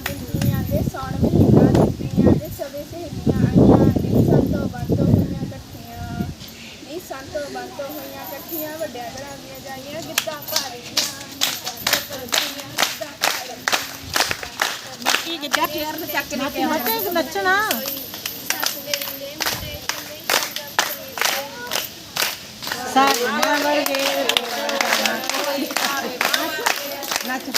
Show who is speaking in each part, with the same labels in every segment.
Speaker 1: ਦਿੰਦੀਆਂ ਦੇ ਸੌਣ ਮਹੀਨਾ ਦਿੱਤੀਆਂ ਦੇ ਸਵੇ ਸਹੇਲੀਆਂ ਆਈਆਂ ਨੀ ਸੰਤੋ ਬੰਤੋ ਹੋਈਆਂ ਇਕੱਠੀਆਂ ਨੀ ਸੰਤੋ ਬੰਤੋ ਹੋਈਆਂ ਇਕੱਠੀਆਂ ਵੱਡਿਆਂ ਘਰਾਂ ਦੀਆਂ ਜਾਈਆਂ ਗਿੱਧਾ ਪਾ ਰਹੀਆਂ ਨੀ ਜਾਂਦੇ ਕਰਦੀਆਂ ਗਿੱਧਾ ਪਾ ਰਹੀਆਂ
Speaker 2: ਕੀ ਕਿੱਦਾਂ ਚੇਅਰ ਤੇ ਚੱਕ ਕੇ ਲੈ ਕੇ ਨੱਚਣਾ ਸਾਰਿਆਂ ਵਰਗੇ ਨੱਚ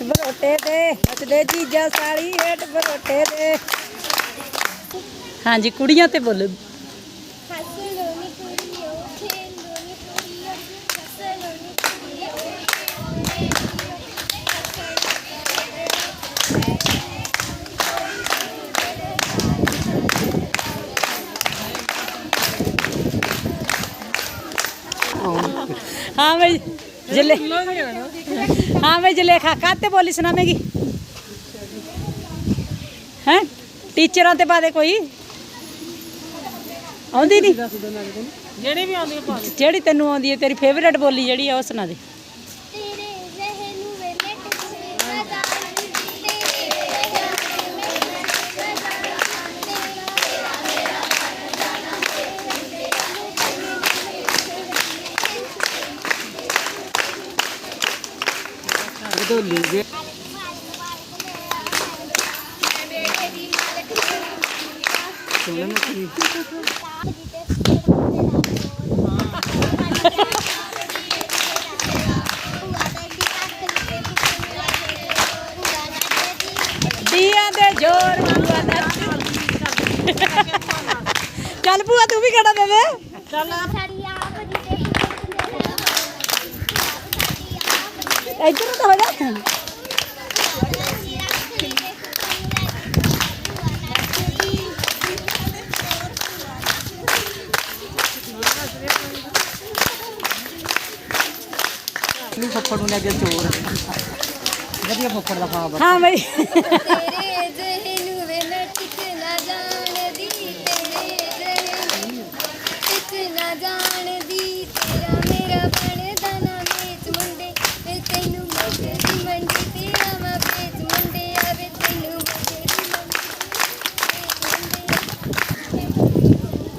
Speaker 3: ਬਰੋਟੇ ਤੇ ਨੱਚਦੇ ਜੀਜਾ ਸਾਲੀ ਹੇਠ ਬਰੋਟੇ ਤੇ ਹਾਂਜੀ ਕੁੜੀਆਂ ਤੇ ਬੋਲੋ। ਜਲੇ ਹਾਂ ਬਈ ਜਲੇਖਾ ਕਾਤੇ ਬੋਲੀ ਸੁਣਾਵੇਗੀ? ਹੈ? ਟੀਚਰਾਂ ਤੇ ਬਾਦੇ ਕੋਈ? ਆਉਂਦੀ ਨਹੀਂ
Speaker 2: ਜਿਹੜੇ ਵੀ ਆਉਂਦੇ ਪਾ ਦੇ।
Speaker 3: ਜਿਹੜੀ ਤੈਨੂੰ ਆਉਂਦੀ ਹੈ ਤੇਰੀ ਫੇਵਰੇਟ ਬੋਲੀ ਜਿਹੜੀ ਆ ਉਹ ਸੁਣਾ ਦੇ।
Speaker 2: ਗਦੋਲੀ ਦੇ ਸੁਣਨ ਕੀ
Speaker 3: ਦੀਆਂ ਦੇ ਜ਼ੋਰ ਬੂਆ ਨੱਚ ਚੱਲ ਬੂਆ ਤੂੰ ਵੀ ਖੜਾ ਦੇ ਦੇ
Speaker 2: ਚੱਲ
Speaker 3: ਇੱਧਰ ਤਾਂ ਹੋ ਜਾ।
Speaker 2: ਨੂੰ ਫੱਫੜ ਨੂੰ ਲੈ ਕੇ ਚੋਰ। ਵਧੀਆ ਫੱਫੜ ਦਾ ਖਾਵਾ
Speaker 3: ਹਾਂ ਬਈ।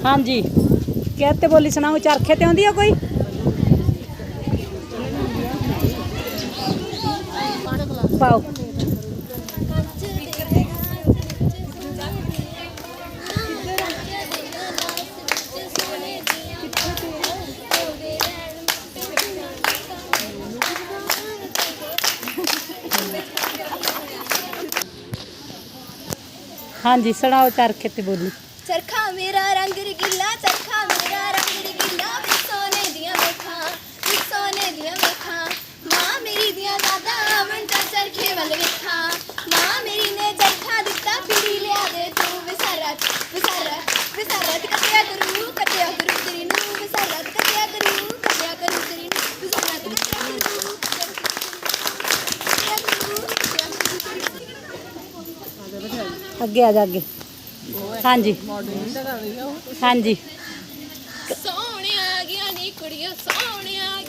Speaker 3: ਹਾਂਜੀ। ਕਿਹਤੇ ਬੋਲੀ ਸੁਣਾਓ ਚਰਖੇ ਤੇ ਆਉਂਦੀ ਆ ਕੋਈ? ਪਾਓ। ਹਾਂਜੀ, ਸੁਣਾਓ ਚਰਖੇ ਤੇ ਬੋਲੀ।
Speaker 1: ਚਰਖਾ ਮੇਰਾ ਰੰਗ ਰਗੀਲਾ, ਚਰਖਾ ਮੇਰਾ ਰੰਗ ਰਗੀਲਾ ਵੇ ਸੋਨੇ ਦੀਆਂ ਵੇਖਾਂ ਵੇ ਸੋਨੇ ਦੀਆਂ ਵੇਖਾਂ ਮਾਂ ਮੇਰੀ ਦੀਆਂ ਦਾਦਾ ਮੰਟਾ ਚਰਖੇ ਵੱਲ ਵੇਖਾਂ। ਮਾਂ ਮੇਰੀ ਨੇ ਚਰਖਾ ਦਿੱਤਾ, ਪੀੜੀ ਲਿਆ ਦੇ ਤੂੰ ਵਿਸਾਰਤ ਵਿਸਾਰਤ ਵਿਸਾਰਤ ਕੱਟਿਆ ਕਰੂ ਕੱਟਿਆ ਕਰੂ ਤੇਰੀ ਨੂੰ ਵਿਸਾਰਤ ਕੱਟਿਆ ਕਰੂ ਕੱਟਿਆ ਕਰੂ ਤੇਰੀ ਨੂੰ ਵਿਸਾਰਤ ਕੱਟਿਆ ਕਰੂ।
Speaker 3: ਅੱਗੇ ਆ ਜਾ, ਅੱਗੇ। ਹਾਂਜੀ। ਹਾਂਜੀ।
Speaker 1: ਸੋਹਣਿਆ ਗਿਆ ਨੀ ਕੁੜੀਓ ਸੋਹਣਿਆ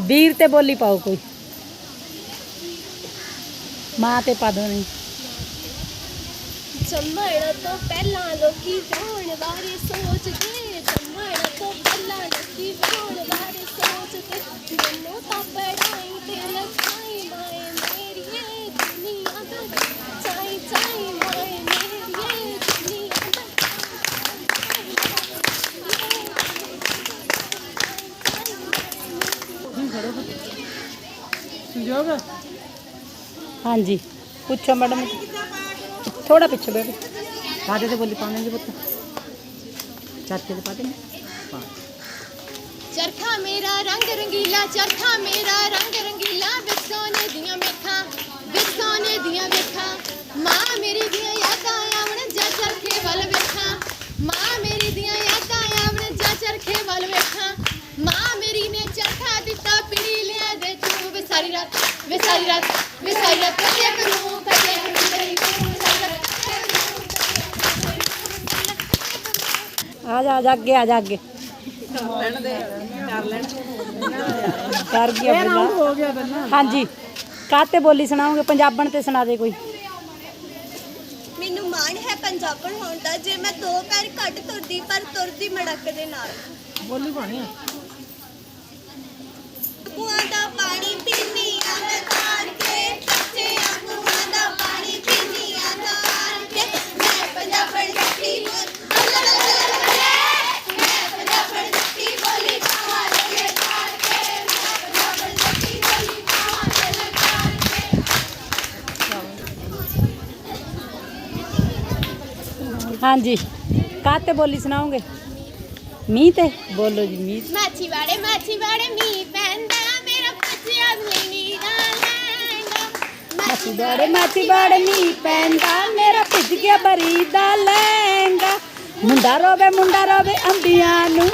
Speaker 3: ਵੀਰ ਤੇ ਬੋਲੀ ਪਾਓ ਕੋਈ। ਮਾਂ ਤੇ ਪਾ ਦੋ ਨਹੀਂ
Speaker 1: ਜੰਮਣ ਤੋਂ ਪਹਿਲਾਂ ਲੋਕੀ ਵਿਆਹਣ ਬਾਰੇ ਸੋਚਦੇ, ਜੰਮਣ ਤੋਂ ਪਹਿਲਾਂ ਲੋਕੀ ਵਿਆਹਣ ਬਾਰੇ ਸੋਚਦੇ। ਮੈਨੂੰ ਤਾਂ ਪੜਾਈ ਤੇ ਲਗਾਈ ਮਾਏ। हाँ जी। पूछो मैडम। थोड़ा पीछे बेबी चाचे
Speaker 2: से
Speaker 3: बोली पाने देंगे पुत्र चाचे से
Speaker 2: पाते देंगे चरखा मेरा रंग रंगीला चरखा मेरा रंग रंगीला बिच
Speaker 1: सोने दियाँ मेखा बिच सोने दियाँ मेखा। माँ मेरी दिया याद आया मन जा चरखे वल वेखा। माँ ਦੀਆਂ ਸਾਰੀ ਰਾਤ ਮੈਂ ਸਾਰੀ ਰਾਤ ਕੱਟਿਆ ਕਰੂ ਕੱਟਿਆ ਕਰੂ ਤੇਰੀ ਕਰੂ ਸਾਰੀ ਰਾਤ
Speaker 3: ਆ ਜਾ ਆ ਜਾ ਅੱਗੇ ਆ ਜਾ ਅੱਗੇ। ਕਰ ਗਿਆ ਬੁੱਲਾ ਹੋ ਗਿਆ ਹਾਂਜੀ। ਕਾਤੇ ਬੋਲੀ ਸੁਣਾਓਗੇ? ਪੰਜਾਬਣ ਤੇ ਸੁਣਾ ਦੇ ਕੋਈ।
Speaker 1: ਮੈਨੂੰ ਮਾਣ ਹੈ ਪੰਜਾਬਣ ਹੋਣ ਦਾ। ਜੇ ਮੈਂ ਦੋ ਪੈਰ ਘੱਟ ਤੁਰਦੀ ਪਰ ਤੁਰਦੀ ਮੜਕ ਦੇ ਨਾਲ।
Speaker 2: ਬੋਲੀ ਪਾਣੀ ਆ।
Speaker 1: ਕੁਆਂ ਦਾ ਪਾਣੀ
Speaker 3: ਹਾਂਜੀ। ਕਾਤੇ ਬੋਲੀ ਸੁਣਾਓਗੇ? ਮੀਂਹ ਤੇ? ਬੋਲੋ ਜੀ ਮੀਂਹ
Speaker 1: ਮਾਛੀ ਵਾੜੇ ਮਾਛੀ ਵਾੜੇ ਮੀਂਹ ਪੈਂਦਾ ਮੇਰਾ ਪੱਜਿਆ ਨਹੀਂ ਨਾ ਲੈਂਦਾ।
Speaker 3: ਮਾਛੀ ਬਾੜੇ ਮਾਛੀ ਬਾੜੇ ਮੀਂਹ ਪੈਂਦਾ ਮੇਰਾ ਭਿੱਜ ਗਿਆ ਬਰੀ ਦਾ ਲਹਿੰਗਾ। ਮੁੰਡਾ ਰੋਵੇ ਮੁੰਡਾ ਰੋਵੇ ਅੰਬੀਆਂ ਨੂੰ।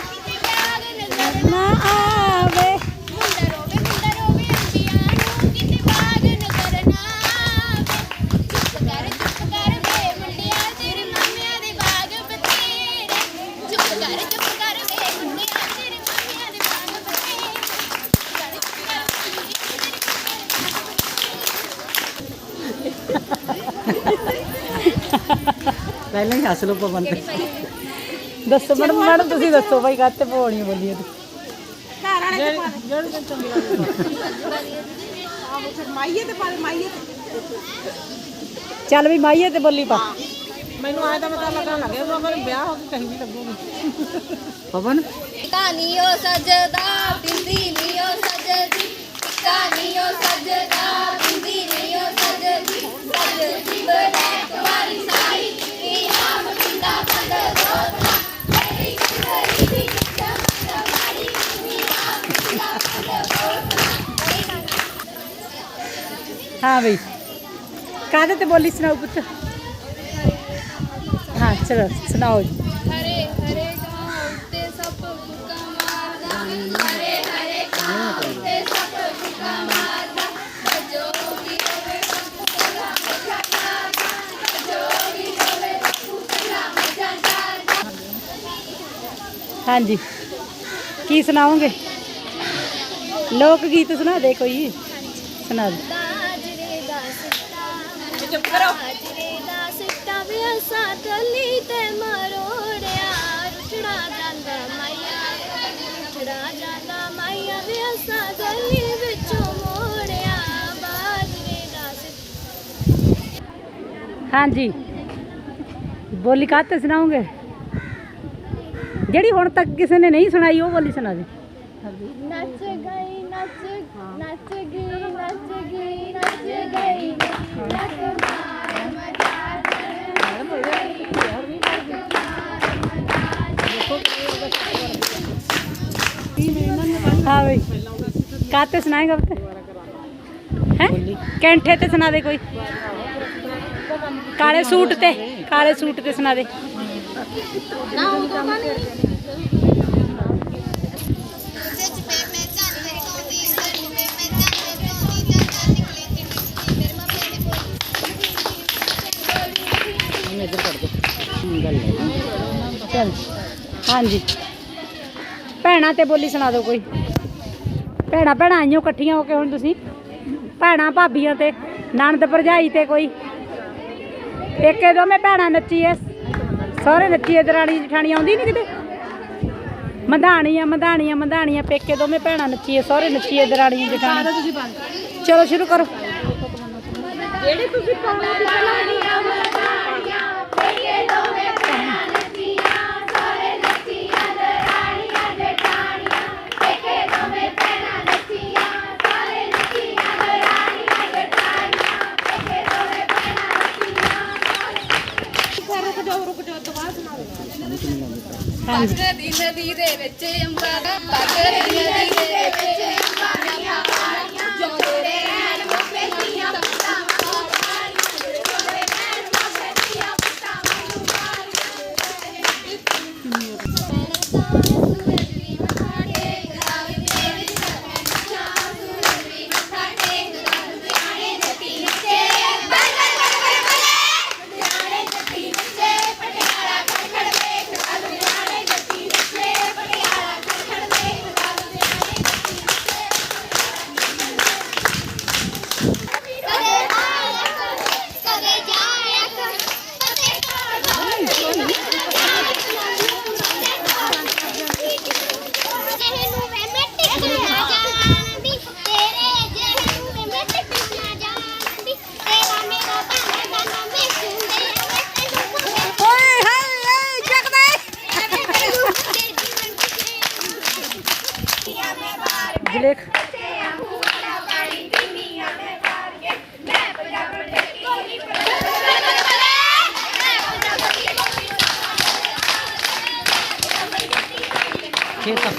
Speaker 3: ਨਾ ਆਵੇ
Speaker 1: ਮੁੰਡਾ ਰੋਵੇ ਮੁੰਡਾ ਰੋਵੇ ਅੰਬੀਆਂ ਨੂੰ ਕਿਤੇ ਬਾਗ ਨਜ਼ਰ ਨਾ ਆਵੇ ਚੁੱਪ ਕਰ ਚੁੱਪ ਕਰ ਵੇ ਮੁੰਡਿਆ ਤੇਰੇ ਮਾਮਿਆਂ ਦੇ ਬਾਗ ਬਥੇਰੇ ਚੁੱਪ ਕਰ ਚੁੱਪ ਕਰ ਵੇ ਮੁੰਡਿਆ ਤੇਰੇ ਮਾਮਿਆਂ ਦੇ ਬਾਗ ਬਥੇਰੇ ਚੁੱਪ ਕਰ ਚੁੱਪ
Speaker 3: ਪਹਿਲਾਂ ਹੀ ਹੱਸ ਲੋ ਪਵਨ ਤੇ। ਦੱਸੋ ਮੈਡਮ ਮੈਡਮ ਤੁਸੀਂ ਦੱਸੋ ਭਾਈ ਕਾਤੇ ਪੋਣੀ ਬੋਲੀ
Speaker 2: ਮਾਈਏ ਤੇ ਪਾ ਮਾਈਏ
Speaker 3: ਚੱਲ ਵੀ ਮਾਈਏ ਤੇ ਬੋਲੀ ਪਾ।
Speaker 2: ਮੈਨੂੰ ਆਇਆ ਤਾਂ ਪਤਾ ਲੱਗਾ ਲੱਗੇ ਉਹ ਮੇਰੇ ਵਿਆਹ ਹੋ ਕੇ ਕਹੀਂ ਵੀ ਲੱਗੂਗੀ।
Speaker 3: ਪਵਨ?
Speaker 1: ਕਾਨੀਓ ਸਜਦਾ ਬਿੰਦੀ ਨੀਓ ਸਜਦੀ। ਕਾਨੀਓ ਸਜਦਾ ਬਿੰਦੀ ਨੀਓ ਸਜਦੀ। ਸਜਦੀ ਬੜੇ ਕੁਵਾਰੀ
Speaker 3: ਹਾਂ ਬਈ ਕਾਦੇ ਤੇ ਬੋਲੀ ਸੁਣਾਓ ਪੁੱਤ ਹਾਂ ਚਲੋ ਸੁਣਾਓ ਜੀ
Speaker 1: ਹਰੇ ਹਰੇ ਗਾਉਂ ਤੇ ਸਭ ਫੁਕਾ ਮਾਰਦਾ ਹਰੇ ਹਰੇ ਗਾਉਂ ਤੇ ਸਭ ਚੁੱਪ ਕਰੋ। ਬਾਜਰੇ ਦਾ ਸਿੱਟਾ ਵੀ ਅਸਾਂ ਤਲੀ ਤੇ ਮਰੋੜਿਆ ਰੁਚੜਾ ਜਾਂਦਾ ਮਾਇਆ ਰੁਚੜਾ ਜਾਂਦਾ ਮਾਇਆ ਵੀ ਅਸਾਂ ਗਲੀ ਵਿੱਚੋਂ ਮੋੜਿਆ। ਬਾਜਰੇ ਦਾ ਸਿੱਟਾ
Speaker 3: ਹਾਂਜੀ। ਬੋਲੀ ਕਾਤੇ ਸੁਣਾਓਗੇ? ਜਿਹੜੀ ਹੁਣ ਤੱਕ ਕਿਸੇ ਨੇ ਨਹੀਂ ਸੁਣਾਈ ਉਹ ਬੋਲੀ ਸੁਣਾ ਦੇ।
Speaker 1: ਨੱਚ ਗਈ ਨੱਚ ਨੱਚ ਗਈ ਨੱਚ ਗਈ ਨੱਚ ਗਈ। ਨੱਚ ਮਜਾ
Speaker 3: ਹਾਂ ਬਈ। ਕਾਤੇ ਸੁਣਾਏਗਾ ਪੁੱਤ? ਹੈ? ਕੈਂਠੇ ਤੇ ਸੁਣਾ ਦੇ ਕੋਈ। ਕਾਲੇ ਸੂਟ ਤੇ, ਕਾਲੇ ਸੂਟ ਤੇ ਸੁਣਾ ਚਲ ਹਾਂਜੀ। ਭੈਣਾਂ ਤੇ ਬੋਲੀ ਸੁਣਾ ਦਿਓ ਕੋਈ। ਭੈਣਾਂ ਭੈਣਾਂ ਆਈਓ ਇਕੱਠੀਆਂ ਹੋ ਕੇ ਹੁਣ ਤੁਸੀਂ। ਭੈਣਾਂ ਭਾਬੀਆਂ ਤੇ ਨਣਦ ਭਰਜਾਈ ਤੇ ਕੋਈ। ਪੇਕੇ ਦੋਵੇਂ ਭੈਣਾਂ ਨੱਚੀਏ। ਸਾਰੇ ਨੱਚੀਏ ਦਰਾਣੀ ਜਠਾਣੀ ਆਉਂਦੀ ਨਹੀਂ ਕਿਤੇ? ਮਧਾਣੀਆਂ ਮਧਾਣੀਆਂ ਮਧਾਣੀਆਂ ਪੇਕੇ ਦੋਵੇਂ ਭੈਣਾਂ ਨੱਚੀਏ ਸਾਰੇ ਨੱਚੀਏ ਦਰਾਣੀ ਜਠਾਣੀ। ਚਲੋ ਸ਼ੁਰੂ ਕਰੋ। ਹਾਂਜੀ
Speaker 1: ਦੀ ਨਦੀ ਦੇ ਵਿੱਚ ਅੰਬਾ ਦਾ ਪੱਗ ਦੀ ਨਦੀ ਦੇ ਵਿੱਚ ਅੰਬਾ ਦੀਆਂ ਪਾਣੀਆਂ ਜੋੜੇ ਰਹਿਣ